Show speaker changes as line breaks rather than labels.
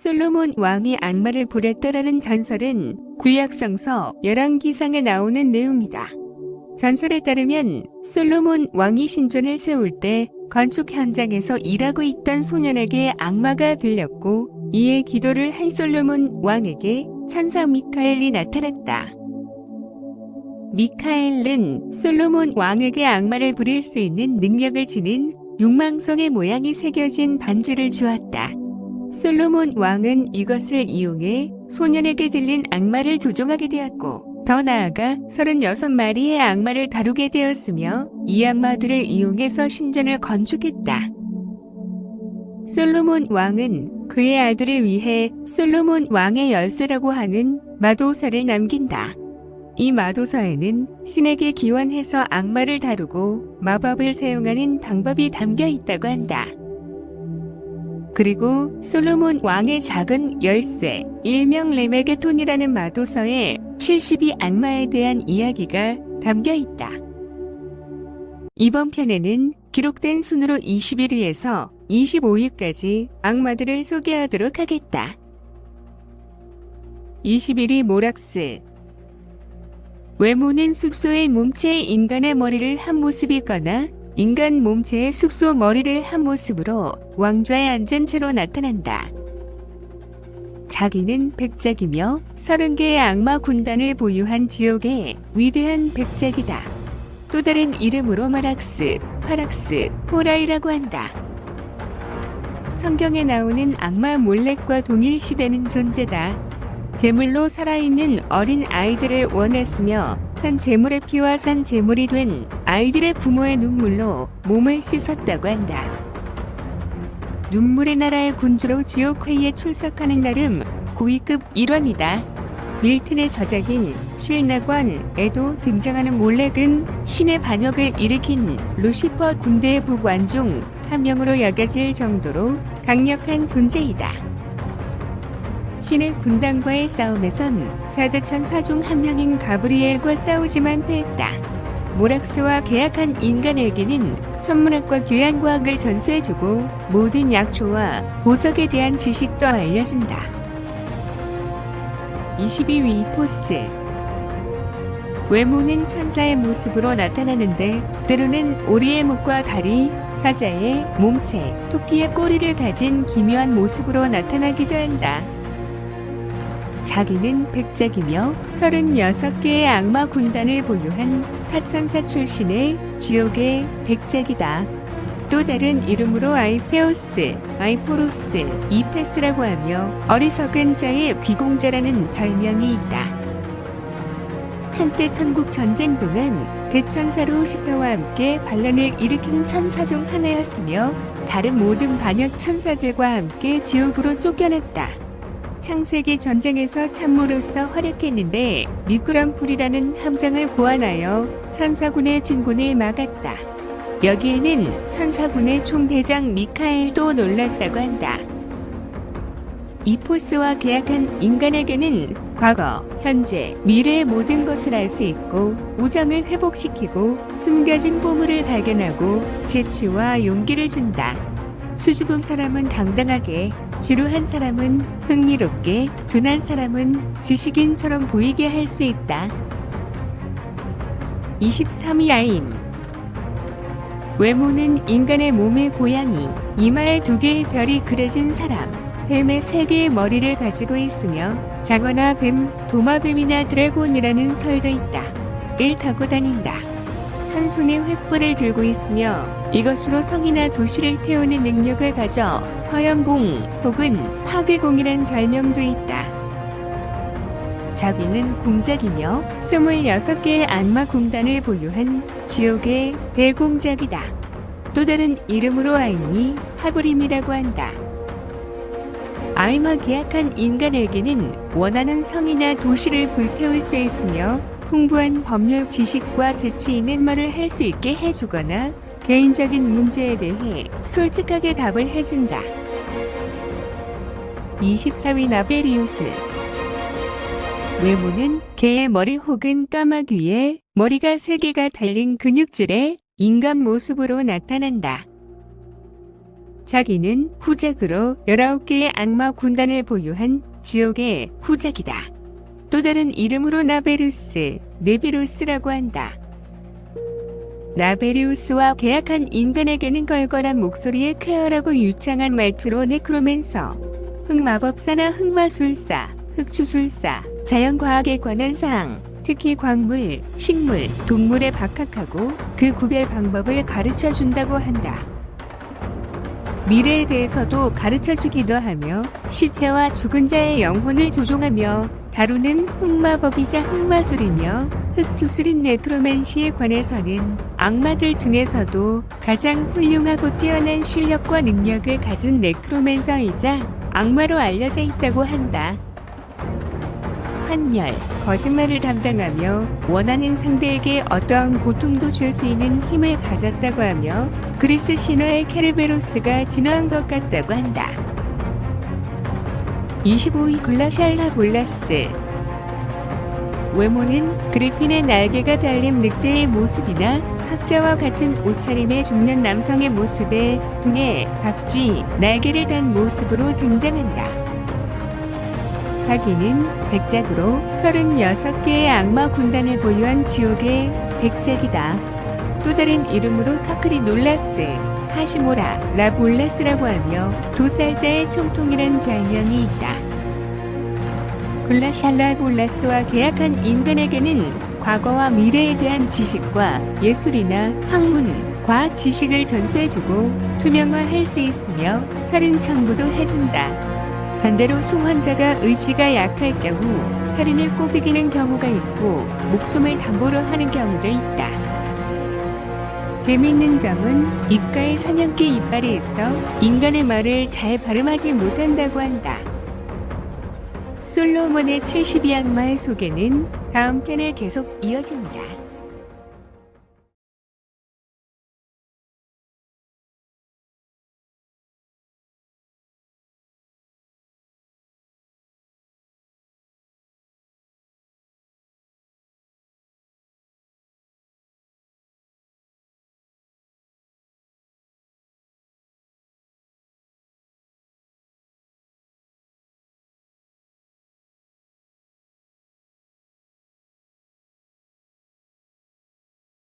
솔로몬 왕이 악마를 부렸다라는 전설은 구약성서 열왕기상에 나오는 내용이다. 전설에 따르면 솔로몬 왕이 신전을 세울 때 건축 현장에서 일하고 있던 소년에게 악마가 들렸고 이에 기도를 한 솔로몬 왕에게 천사 미카엘이 나타났다. 미카엘은 솔로몬 왕에게 악마를 부릴 수 있는 능력을 지닌 육망성의 모양이 새겨진 반지를 주었다. 솔로몬 왕은 이것을 이용해 소년에게 들린 악마를 조종하게 되었고, 더 나아가 36마리의 악마를 다루게 되었으며, 이 악마들을 이용해서 신전을 건축했다. 솔로몬 왕은 그의 아들을 위해 솔로몬 왕의 열쇠라고 하는 마도서를 남긴다. 이 마도서에는 신에게 기원해서 악마를 다루고 마법을 사용하는 방법이 담겨 있다고 한다. 그리고 솔로몬 왕의 작은 열쇠, 일명 레메게톤이라는 마도서에 72 악마에 대한 이야기가 담겨 있다. 이번 편에는 기록된 순으로 21위에서 25위까지 악마들을 소개하도록 하겠다. 21위 모락스 외모는 숙소의 몸체의 인간의 머리를 한 모습이거나 인간 몸체의 숙소 머리를 한 모습으로 왕좌에 앉은 채로 나타난다. 자기는 백작이며 30개의 악마 군단을 보유한 지옥의 위대한 백작이다. 또 다른 이름으로 마락스, 파락스, 포라이라고 한다. 성경에 나오는 악마 몰렉과 동일시되는 존재다. 제물로 살아있는 어린 아이들을 원했으며 산 제물의 피와 산 제물이 된 아이들의 부모의 눈물로 몸을 씻었다고 한다. 눈물의 나라의 군주로 지옥회의에 출석하는 나름 고위급 일원이다. 밀튼의 저작인 실나관에도 등장하는 몰렉은 신의 반역을 일으킨 루시퍼 군대의 부관 중 한 명으로 여겨질 정도로 강력한 존재이다. 신의 군단과의 싸움에선 사대천 사 중 한 명인 가브리엘과 싸우지만 패했다. 모락스와 계약한 인간에게는 천문학과 교양과학을 전수해주고 모든 약초와 보석에 대한 지식도 알려준다. 22위 포스 외모는 천사의 모습으로 나타나는데 때로는 오리의 목과 다리, 사자의 몸체, 토끼의 꼬리를 가진 기묘한 모습으로 나타나기도 한다. 자기는 백작이며 36개의 악마 군단을 보유한 타천사 출신의 지옥의 백작이다. 또 다른 이름으로 아이페오스, 아이포로스, 이페스라고 하며 어리석은 자의 귀공자라는 별명이 있다. 한때 천국 전쟁 동안 대천사로 시카와 함께 반란을 일으킨 천사 중 하나였으며 다른 모든 반역 천사들과 함께 지옥으로 쫓겨났다. 창세기 전쟁에서 참모로서 활약했는데 미꾸럼풀이라는 함정을 고안하여 천사군의 진군을 막았다. 여기에는 천사군의 총대장 미카엘도 놀랐다고 한다. 이포스와 계약한 인간에게는 과거, 현재, 미래의 모든 것을 알 수 있고 우정을 회복시키고 숨겨진 보물을 발견하고 재치와 용기를 준다. 수줍은 사람은 당당하게, 지루한 사람은 흥미롭게, 둔한 사람은 지식인처럼 보이게 할 수 있다. 23위 아임 외모는 인간의 몸의 고양이, 이마에 두 개의 별이 그려진 사람, 뱀의 세 개의 머리를 가지고 있으며 장어나 뱀, 도마뱀이나 드래곤이라는 설도 있다. 일 타고 다닌다. 한 손에 횃불을 들고 있으며 이것으로 성이나 도시를 태우는 능력을 가져 화염공 혹은 파괴공이란 별명도 있다. 자기는 공작이며 26개의 안마 공단을 보유한 지옥의 대공작이다. 또 다른 이름으로 아임이 파브림이라고 한다. 아임과 계약한 인간에게는 원하는 성이나 도시를 불태울 수 있으며 풍부한 법률 지식과 재치 있는 말을 할 수 있게 해주거나 개인적인 문제에 대해 솔직하게 답을 해준다. 24위 나베리우스 외모는 개의 머리 혹은 까마귀 위에 머리가 세개가 달린 근육줄의 인간 모습으로 나타난다. 자기는 후작으로 19개의 악마 군단을 보유한 지옥의 후작이다. 또 다른 이름으로 나베루스, 네비루스라고 한다. 나베리우스와 계약한 인간에게는 걸걸한 목소리의 쾌활하고 유창한 말투로 네크로맨서, 흑마법사나 흑마술사, 흑추술사, 자연과학에 관한 사항, 특히 광물, 식물, 동물에 박학하고 그 구별 방법을 가르쳐 준다고 한다. 미래에 대해서도 가르쳐 주기도 하며 시체와 죽은 자의 영혼을 조종하며 다루는 흑마법이자 흑마술이며 흑주술인 네크로맨시에 관해서는 악마들 중에서도 가장 훌륭하고 뛰어난 실력과 능력을 가진 네크로맨서이자 악마로 알려져 있다고 한다. 환멸, 거짓말을 담당하며 원하는 상대에게 어떠한 고통도 줄 수 있는 힘을 가졌다고 하며 그리스 신화의 케르베로스가 진화한 것 같다고 한다. 25위 글라샬라 볼라스 외모는 그리핀의 날개가 달린 늑대의 모습이나 학자와 같은 옷차림의 중년 남성의 모습에 등에 박쥐, 날개를 단 모습으로 등장한다. 자기는 백작으로 36개의 악마 군단을 보유한 지옥의 백작이다. 또 다른 이름으로 카크리 놀라스, 카시모라, 라볼라스라고 하며 도살자의 총통이란 별명이 있다. 글라샬라 볼라스와 계약한 인간에게는 과거와 미래에 대한 지식과 예술이나 학문, 과학 지식을 전수해주고 투명화할 수 있으며 살인 청구도 해준다. 반대로 소환자가 의지가 약할 경우 살인을 꼬비기는 경우가 있고 목숨을 담보로 하는 경우도 있다. 재미있는 점은 입가에 사냥개 이빨이 있어 인간의 말을 잘 발음하지 못한다고 한다. 솔로몬의 72악마의 소개는 다음 편에 계속 이어집니다.